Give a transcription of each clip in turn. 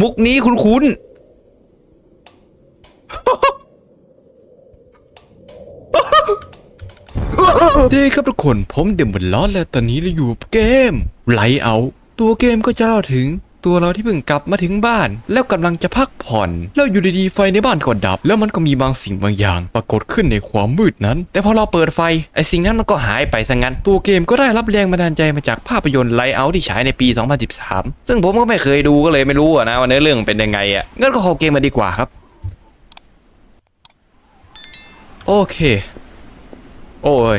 มุกนี้คุ้นๆดีครับทุกคน ผมเดมบนล้อแล้วตอนนี้เราอยู่กับเกมไลเอา ตัวเกมก็จะเล่าถึง ตัวเราที่เพิ่งกลับมาถึงบ้าน แล้วกำลังจะพักผ่อน แล้วอยู่ดีๆไฟในบ้านก็ดับ แล้วมันก็มีบางสิ่งบางอย่าง ปรากฏขึ้นในความมืดนั้น แต่พอเราเปิดไฟไอสิ่งนั้นมันก็หายไปซะงั้น ตัวเกมก็ได้รับแรงบันดาลใจมาจากภาพยนตร์ไลเอาที่ฉายในปี 2013 ซึ่งผมก็ไม่เคยดูก็เลยไม่รู้นะว่าเนื้อเรื่องเป็นยังไงอะงั้นก็เข้าเกมมาดีกว่าครับ โอเค โอ้ย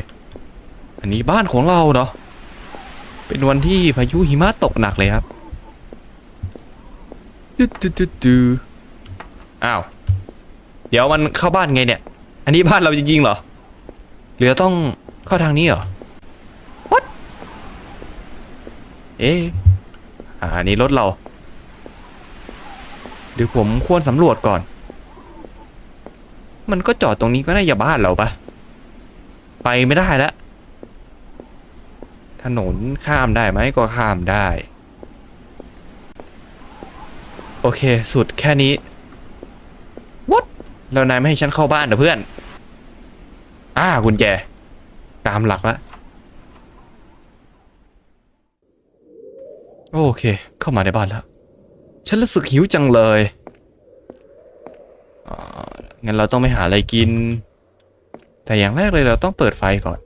อันนี้บ้านของเราเนาะเป็นวันที่พายุหิมะตกหนักเลยครับ ดูดูดูดูอ้าว เดี๋ยวมันเข้าบ้านไงเนี่ย อันนี้บ้านเราจริงๆเหรอ หรือต้องเข้าทางนี้เหรอ What เอ๊ะอันนี้รถเราเดี๋ยวผมควรสำรวจก่อน มันก็จอดตรงนี้ก็น่าจะบ้านเราปะไปไม่ได้แล้วถนนข้ามได้ไหมก็ข้ามได้ โอเค สุดแค่นี้ What แล้วนายไม่ให้ฉันเข้าบ้านเหรอเพื่อน อ่ากุญแจ ตามหลักแล้วโอเค เข้ามาในบ้านแล้ว ฉันรู้สึกหิวจังเลยอ่างั้นเราต้องไปหาอะไรกิน แต่อย่างแรกเลยเราต้องเปิดไฟก่อน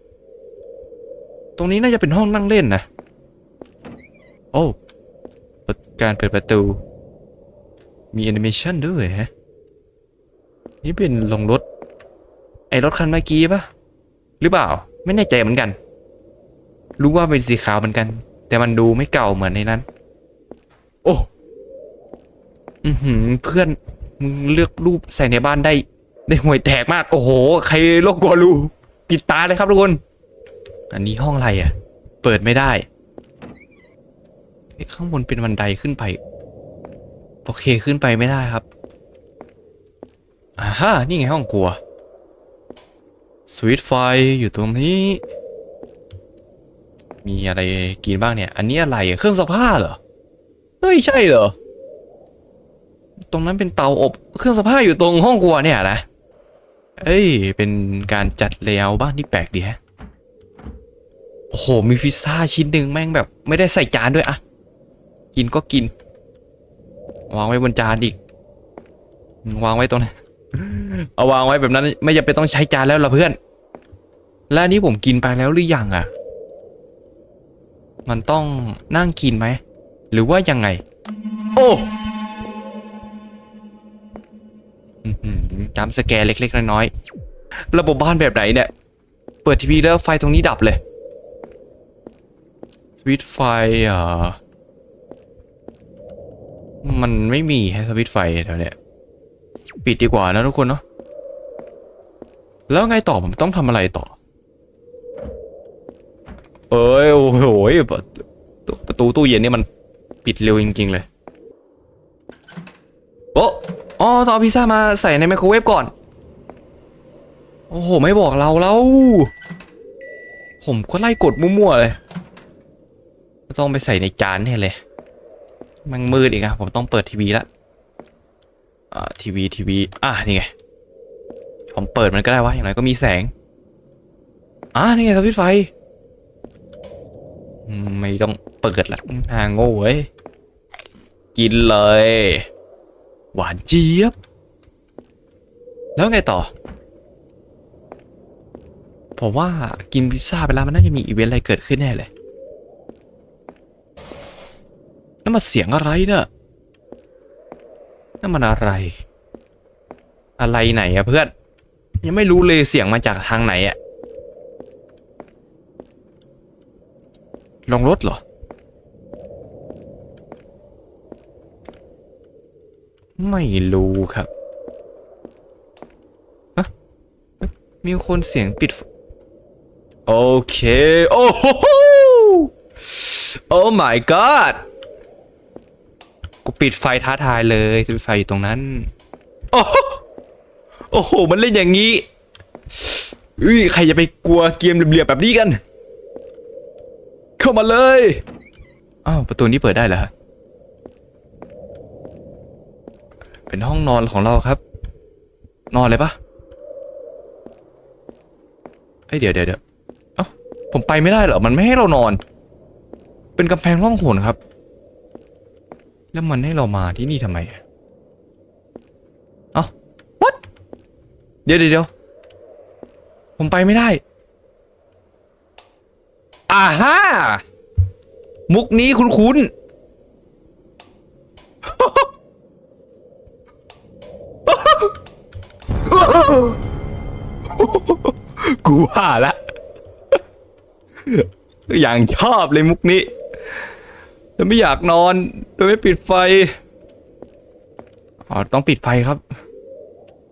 ตรงนี้น่าจะเป็นห้องนั่งเล่นนะ โอ้การเปิดประตู มีแอนิเมชันด้วยฮะ นี่เป็นลงรถ ไอรถคันเมื่อกี้ปะหรือเปล่า ไม่แน่ใจเหมือนกัน รู้ว่าเป็นสีขาวเหมือนกัน แต่มันดูไม่เก่าเหมือนในนั้น โอ้ อือหือ เพื่อนมึงเลือกรูปใส่ในบ้านได้ ได้ห่วยแตกมาก โอ้โห ใครโลกกลัวรูปิดตาเลยครับทุกคน อันนี้ห้องอะไรอะ เปิดไม่ได้ ข้างบนเป็นบันไดขึ้นไป โอเคขึ้นไปไม่ได้ครับอ่าฮะนี่ไงห้องครัวสวิตไฟอยู่ตรงนี้ มีอะไรกินบ้างเนี่ย อันนี้อะไรอะเครื่องซักผ้าเหรอเฮ้ยใช่เหรอตรงนั้นเป็นเตาอบเครื่องซักผ้าอยู่ตรงห้องครัวเนี่ยนะเอ้ย เป็นการจัดเลเยอร์บ้านที่แปลกดีฮะโอ้โหมีพิซซ่าชิ้นหนึ่งแม่งแบบ ไม่ได้ใส่จานด้วยอะกินก็กิน วางไว้บนจานอีก วางไว้ตรงนั้นเอาวางไว้แบบนั้น ไม่จำเป็นต้องใช้จานแล้วล่ะเพื่อน แล้วอันนี้ผมกินไปแล้วหรือยังอะมันต้องนั่งกินไหม หรือว่ายังไง โอ้อื้อหือจำสแกร์เล็กๆน้อยๆระบบบ้านแบบไหนเนี่ย เปิดทีวีแล้วไฟตรงนี้ดับเลยสวิตช์ไฟอะ มันไม่มีให้สวิตไฟแถวเนี้ยปิดดีกว่านะทุกคนเนาะแล้วไงต่อผมต้องทำอะไรต่อ เอ้ยโอ้โหประตูประตูตู้เย็นนี่มันปิดเร็วจริง ๆ เลยโอ้อ๋อต้องเอาพิซซ่ามาใส่ในไมโครเวฟก่อน โอ้โห ไม่บอกเราแล้ว ผมก็ไล่กดมั่วๆเลย ต้องไปใส่ในจานแน่เลย มันมืดอีกอะผมต้องเปิดทีวีละอ่าทีวีทีวีอะนี่ไงผมเปิดมันก็ได้วะอย่างไรก็มีแสงอ่านี่ไงสวิตไฟไม่ต้องเปิดละหาโง่เว้ยกินเลย หวานเจี๊ยบ แล้วไงต่อ ผมว่ากินพิซซ่าไปแล้วมันน่าจะมีอีเวนต์อะไรเกิดขึ้นแน่เลย นั่นมันเสียงอะไรเนอะนั่นมันอะไร อะไรไหนอะเพื่อน ยังไม่รู้เลยเสียงมาจากทางไหนอะลงรถเหรอ ไม่รู้ครับฮะเอ๊ะมีคนเสียงปิด โอเค โอ้โหโอ้ my god ปิดไฟท้าทายเลยจะปิดไฟอยู่ตรงนั้น โอ้โหโอ้โห มันเล่นอย่างนี้เอ้ยใครจะไปกลัวเกมเหลี่ยมๆแบบนี้กัน เข้ามาเลยอ้าวประตูนี้เปิดได้เหรอฮะเป็นห้องนอนของเราครับ นอนเลยปะเอ้ยเดี๋ยวเดี๋ยวเดี๋ยวเอ้าผมไปไม่ได้เหรอ มันไม่ให้เรานอน เป็นกำแพงร่องหนครับ แล้วมันให้เรามาที่นี่ทำไมอะเอ้า what เดี๋ยวเดี๋ยวเดี๋ยวผมไปไม่ได้อ่าฮ่ามุกนี้คุ้นๆกูว่าละอย่างชอบเลยมุกนี้ แต่ไม่อยากนอน โดยไม่ปิดไฟ อ๋อ ต้องปิดไฟครับ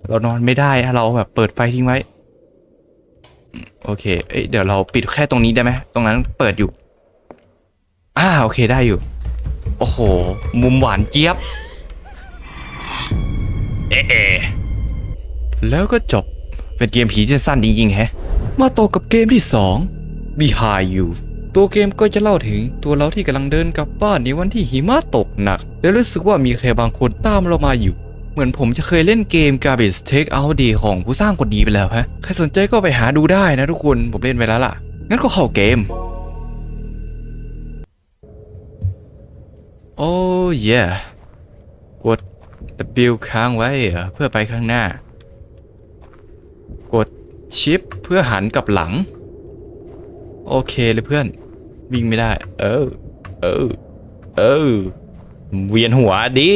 เรานอนไม่ได้ถ้าเราแบบเปิดไฟทิ้งไว้ โอเค เอ้ย เดี๋ยวเราปิดแค่ตรงนี้ได้ไหม ตรงนั้นเปิดอยู่ อ่า โอเคได้อยู่ โอ้โห มุมหวานเจี๊ยบ เอะเอะแล้วก็จบ เป็นเกมผีสั้นจริงๆแฮะ มาต่อกับเกมที่2 Behind You ตัวเกมก็จะเล่าถึงตัวเราที่กำลังเดินกลับบ้านในวันที่หิมะตกหนัก และรู้สึกว่ามีใครบางคนตามเรามาอยู่ เหมือนผมจะเคยเล่นเกม Garbage Take Out Day ของผู้สร้างคนดีไปแล้วฮะ ใครสนใจก็ไปหาดูได้นะทุกคน ผมเล่นไปแล้วล่ะ งั้นก็เข้าเกม โอ้ยกด W ค้างไว้เหรอเพื่อไปข้างหน้า กดชิปเพื่อหันกลับหลัง โอเคเลยเพื่อน วิ่งไม่ได้ เออ เออ เออ เวียนหัวดิ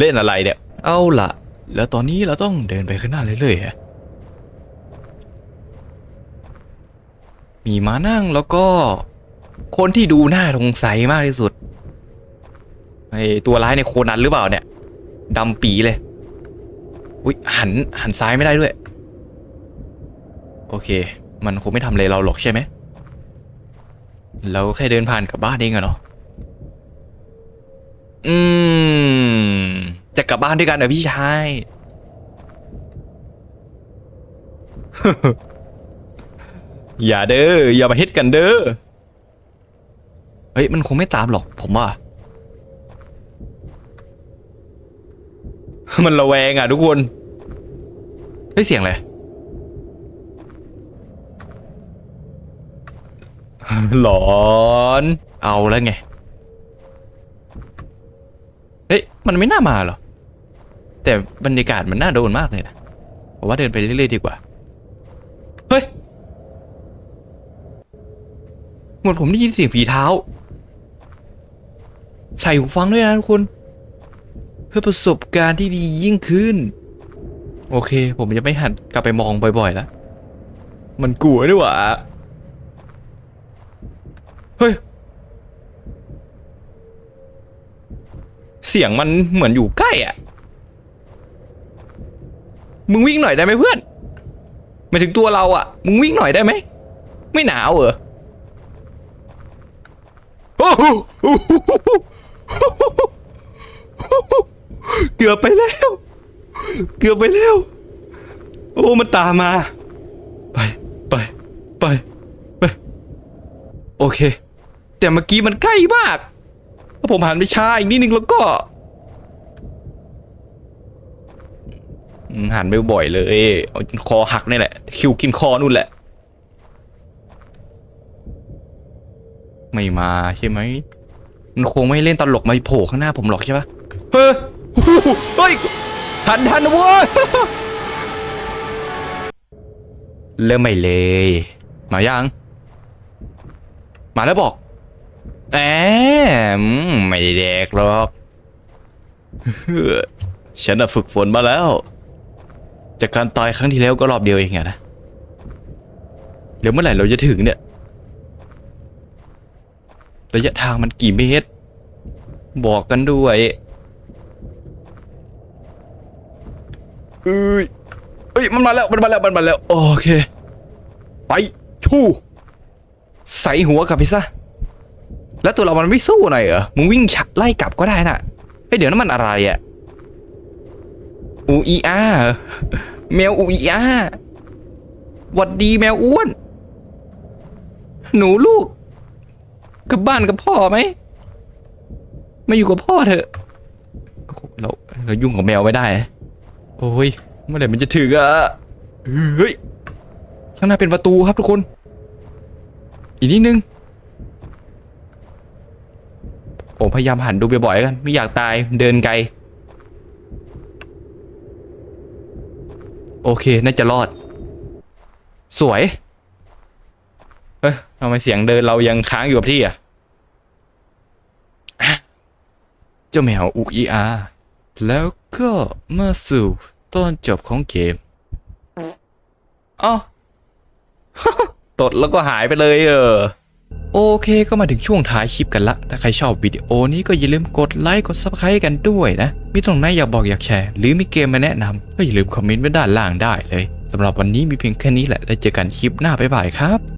เล่นอะไรเนี่ย เอาล่ะ แล้วตอนนี้เราต้องเดินไปข้างหน้าเรื่อยๆฮะมีม้านั่งแล้วก็ คนที่ดูหน้าสงสัยมากที่สุดไอตัวร้ายในโคนันหรือเปล่าเนี่ยดำปีเลย อุ้ยหันหันซ้ายไม่ได้ด้วย โอเค มันคงไม่ทำอะไรเราหรอกใช่ไหม เราแค่เดินผ่านกลับบ้านเองอะเนาะอืม จะกลับบ้านด้วยกันเหรอพี่ชาย อย่าเด้อ อย่ามาเฮ็ดกันเด้อ เฮ้ย มันคงไม่ตามหรอกผมว่า มันระแวงอะทุกคนเฮ้ยเสียงอะไหลอนเอาแล้วไง เฮ้ย มันไม่น่ามาหรอ แต่บรรยากาศมันน่าโดนมากเลยนะผมว่าเดินไปเรื่อยๆดีกว่า เฮ้ยเหมือนผมได้ยินเสียงฝีเท้า ใส่หูฟังด้วยนะทุกคน เพื่อประสบการณ์ที่ดียิ่งขึ้น โอเค ผมจะไม่หันกลับไปมองบ่อยๆแล้ว มันกลัวด้วยวะ เฮ้ย เสียงมันเหมือนอยู่ใกล้อะ มึงวิ่งหน่อยได้ไหมเพื่อนหมายถึงตัวเราอะ มึงวิ่งหน่อยได้ไหม ไม่หนาวเหรอโอ้โหเกือบไปแล้ว เกือบไปแล้ว โอ้มันตามมา ไป ไป ไป ไป โอเค แต่เมื่อกี้มันใกล้มากถ้าผมหันไปช้าอีกนิดนึงแล้วก็หันไปบ่อยเลยเอาคอหักนี่แหละ คิวกินคอนู่นแหละ ไม่มาใช่ไหมมันคงไม่เล่นตลกมาโผล่ข้างหน้าผมหรอกใช่ปะเฮ้ยเฮ้ยทันทันนะเว้ยเริ่มไม่เลย มายัง มาแล้วบอก แอมไม่ได้แดกหรอกฉันน่ะฝึกฝนมาแล้ว จากการตายครั้งที่แล้วก็รอบเดียวเองอะนะเดี๋ยวเมื่อไหร่เราจะถึงเนี่ย ระยะทางมันกี่เมตร บอกกันด้วยเอ้ยเอ้ยมันมาแล้วมันมาแล้วมันมาแล้ว โอเค ไปชู่ใส่หัวกลับไปซะ แล้วตัวเรามันไม่สู้หน่อยเหรอ มึงวิ่งฉะไล่กลับก็ได้น่ะเฮ้ยเดี๋ยวนั้นมันอะไรอะอูอีอาแมวอูอีอาหวัดดีแมวอ้วน หนูลูกกลับบ้านกับพ่อไหมมาอยู่กับพ่อเถอะเราเรายุ่งกับแมวไม่ได้ โอ้ยเมื่อไหร่มันจะถึงอะเฮ้ยข้างหน้าเป็นประตูครับทุกคน อีกนิดนึง ผมพยายามหันดูบ่อยๆกันไม่อยากตายเดินไกล โอเคน่าจะรอด สวย เอ้ยทำไมเสียงเดินเรายังค้างอยู่กับที่อะเจ้าแมวอุกอีอาแล้วก็มาสู่ตอนจบของเกมอ้าวตดแล้วก็หายไปเลยเออ โอเคก็มาถึงช่วงท้ายคลิปกันละ ถ้าใครชอบวิดีโอนี้ก็อย่าลืมกดไลค์กดซับสไครต์กันด้วยนะ มีตรงไหนอยากบอกอยากแชร์ หรือมีเกมมาแนะนำก็อย่าลืมคอมเมนต์ไว้ด้านล่างได้เลยสำหรับวันนี้มีเพียงแค่นี้แหละ แล้วเจอกันคลิปหน้าบ๊ายบายครับ